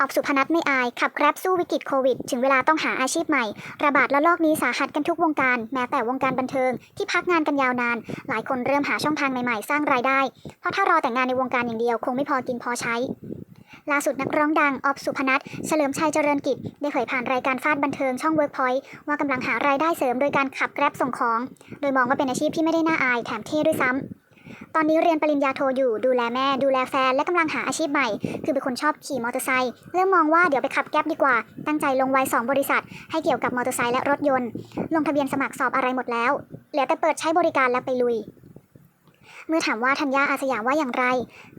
ออฟสุพนัทไม่อาย ขับแกร็บสู้วิกฤตโควิด ถึงเวลาต้องหาอาชีพใหม่ ระบาดระลอกนี้สาหัสกันทุกวงการ แม้แต่วงการบันเทิง ที่พักงานกันยาวนาน หลายคนเริ่มหาช่องทางใหม่ๆ สร้างรายได้ เพราะถ้ารอแต่งงานในวงการอย่างเดียว คงไม่พอกินพอใช้ล่าสุดนักร้องดังออฟสุพนัทเฉลิมชัยเจริญกิจ ได้เผยผ่านรายการฟาดบันเทิงช่อง Workpoint ว่ากำลังหารายได้เสริมโดยการขับแกร็บส่งของ โดยมองว่าเป็นอาชีพที่ไม่ได้น่าอายแถมเท่ด้วยซ้ำ ตอนนี้เรียนปริญญาโทอยู่ดูแลแม่ ดูแลแฟน และกำลังหาอาชีพใหม่ คือเป็นคนชอบขี่มอเตอร์ไซค์เริ่มมองว่าเดี๋ยวไปขับแก๊ปดีกว่า ตั้งใจลงไว้2บริษัท ให้เกี่ยวกับมอเตอร์ไซค์และรถยนต์ ลงทะเบียนสมัครสอบอะไรหมดแล้ว เหลือแต่เปิดใช้บริการแล้วไปลุยเมื่อถามว่าธัญญาอาสยามว่าอย่างไร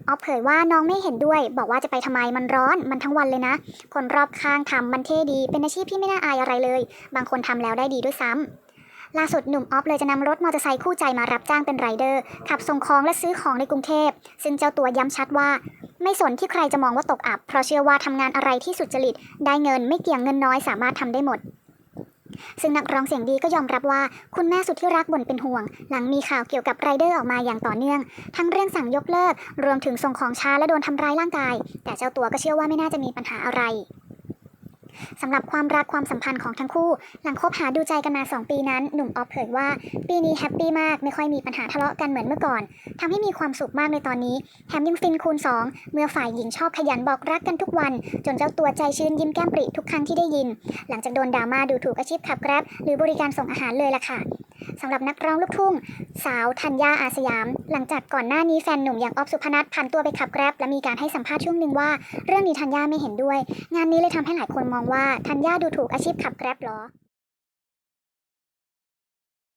ออฟเผยว่าน้องไม่เห็นด้วย บอกว่าจะไปทำไมมันร้อนมันทั้งวันเลยนะ คนรอบข้างทำมันเท่ดี เป็นอาชีพที่ไม่น่าอายอะไรเลย บางคนทำแล้วได้ดีด้วยซ้ำ ล่าสุดหนุ่มออฟเลยจะนำรถมอเตอร์ไซค์คู่ใจมารับจ้างเป็นไรเดอร์ ขับส่งของและซื้อของในกรุงเทพ ซึ่งเจ้าตัวย้ำชัดว่า ไม่สนที่ใครจะมองว่าตกอับ เพราะเชื่อว่าทำงานอะไรที่สุจริต ได้เงินไม่เกี่ยงเงินน้อยสามารถทำได้หมดซึ่งนักร้องเสียงดีก็ยอมรับว่าคุณแม่สุดที่รักบ่นเป็นห่วง หลังมีข่าวเกี่ยวกับไรเดอร์ออกมาอย่างต่อเนื่อง ทั้งเรื่องสั่งยกเลิก รวมถึงส่งของช้าและโดนทำร้ายร่างกาย แต่เจ้าตัวก็เชื่อว่าไม่น่าจะมีปัญหาอะไร สำหรับความรักความสัมพันธ์ของทั้งคู่ หลังคบหาดูใจกันมา 2 ปีนั้น หนุ่มออฟเผยว่า ปีนี้แฮปปี้มากไม่ค่อยมีปัญหาทะเลาะกันเหมือนเมื่อก่อนทำให้มีความสุขมากในตอนนี้แถมยังฟินคูณ 2 เมื่อฝ่ายหญิงชอบขยันบอกรักกันทุกวัน จนเจ้าตัวใจชื้นยิ้มแก้มปริทุกครั้งที่ได้ยิน หลังจากโดนดราม่าดูถูกอาชีพขับแกร็บหรือบริการส่งอาหารเลยล่ะค่ะ สำหรับนักร้องลูกทุ่ง สาวธัญญาอาสยาม หลังจากก่อนหน้านี้แฟนหนุ่มอย่างออฟสุพนัทพันตัวไปขับแกร็บและมีการให้สัมภาษณ์ช่วงหนึ่งว่า เรื่องนี้ธัญญาไม่เห็นด้วย งานนี้เลยทำให้หลายคนมองว่าธัญญาดูถูกอาชีพขับแกร็บเหรอ